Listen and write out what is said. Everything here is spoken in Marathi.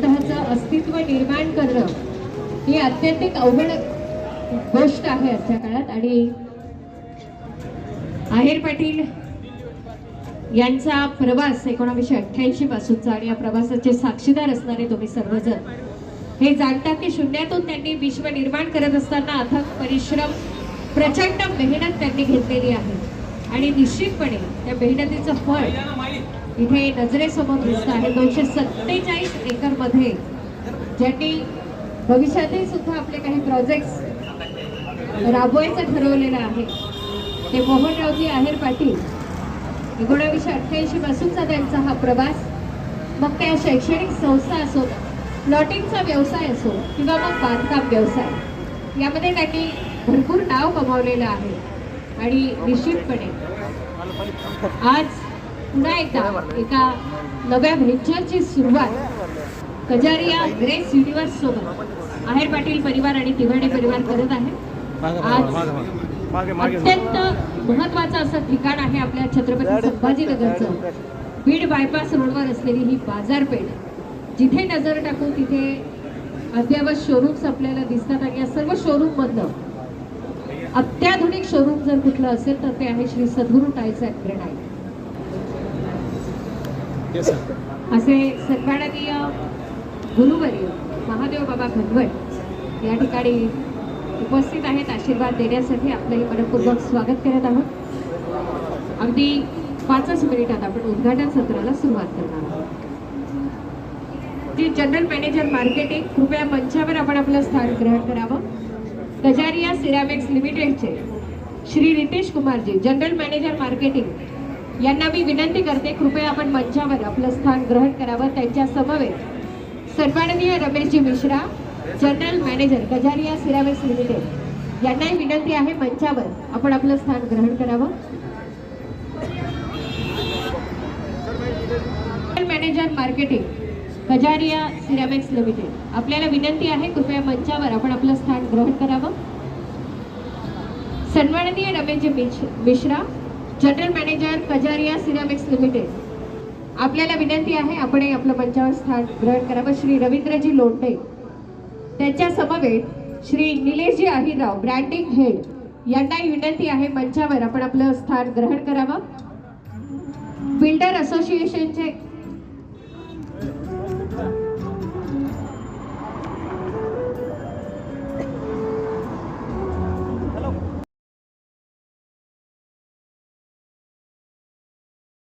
अस्तित्व निर्माण करणं ही अत्यंतिक अवघड गोष्ट आहे आजच्या काळात. आणि आहेर पाटील यांचा प्रवास एकोणावीसशे अठ्ठ्याऐंशी पासूनचा आणि या प्रवासाचे साक्षीदार असणारे तुम्ही सर्वजण हे जाणता की शून्यातून त्यांनी विश्व निर्माण करत असताना अथक परिश्रम प्रचंड मेहनत त्यांनी घेतलेली आहे. आणि निश्चितपणे त्या मेहनतीचं फळ इथे नजरेसमोर दिसतं आहे. दोनशे सत्तेचाळीस एकरमध्ये ज्यांनी भविष्यातही सुद्धा आपले काही प्रोजेक्ट्स राबवायचं ठरवलेलं आहे ते मोहनरावजी आहेर पाटील एकोणावीसशे अठ्ठ्याऐंशी पासूनचा त्यांचा हा प्रवास. मग त्या शैक्षणिक संस्था असो प्लॉटिंगचा व्यवसाय असो किंवा मग बांधकाम व्यवसाय यामध्ये त्यांनी भरपूर नाव कमावलेलं आहे. आणि निश्चितपणे आज पुन्हा एकदा एका नव्या व्हेंचरची सुरुवात कजारिया ग्रेस युनिव्हर्स सोबत आहेर पाटील परिवार आणि तिवाडे परिवार करत आहे. आज अत्यंत महत्वाचं असं ठिकाण आहे आपल्या छत्रपती संभाजीनगरचं. बीड बायपास रोडवर असलेली ही बाजारपेठ. जिथे नजर टाकू तिथे अद्ययावत शोरूम्स आपल्याला दिसतात आणि या सर्व शोरूम मधलं अत्याधुनिक शोरूम जर कुठलं असेल तर ते आहे श्री सद्गुरू टाईल्स अँड ग्रेनाईट असे सन्माननीय गुरुवर्य महादेव बाबा घनवट या ठिकाणी उपस्थित आहेत आशीर्वाद देण्यासाठी आपलंही मनपूर्वक स्वागत करत आहोत. अगदी पाचच मिनिटात आपण उद्घाटन सत्राला सुरुवात करणार आहोत. जी जनरल मॅनेजर मार्केटिंग कृपया मंचावर आपण आपलं स्थान ग्रहण करावं. गजारिया सिरामिक्स लिमिटेडचे Shri Ritesh Kumarji general manager marketing यांना मी विनंती करते कृपया आपण मंचावर आपलं स्थान ग्रहण करावं. त्यांच्या समवेत सन्माननीय Rameshji Mishra general manager Gajaria ceramics limited. यांनाही विनंती आहे मंचावर आपण आपलं स्थान ग्रहण करावं. Manager marketing Kajaria ceramics limited. आपल्याला विनंती आहे कृपया मंचावर आपण आपलं स्थान ग्रहण करावं. सन्माननीय Rameshji मिश- Mishra general manager Kajaria ceramics limited. आपल्याला विनंती आहे आपणही आपलं मंचावर स्थान ग्रहण करावं. श्री रवींद्रजी लोंढे त्यांच्या समवेत श्री निलेशजी अहिरराव ब्रँडिंग हेड यांनाही विनंती आहे मंचावर आपण आपलं स्थान ग्रहण करावं. बिल्डर असोसिएशनचे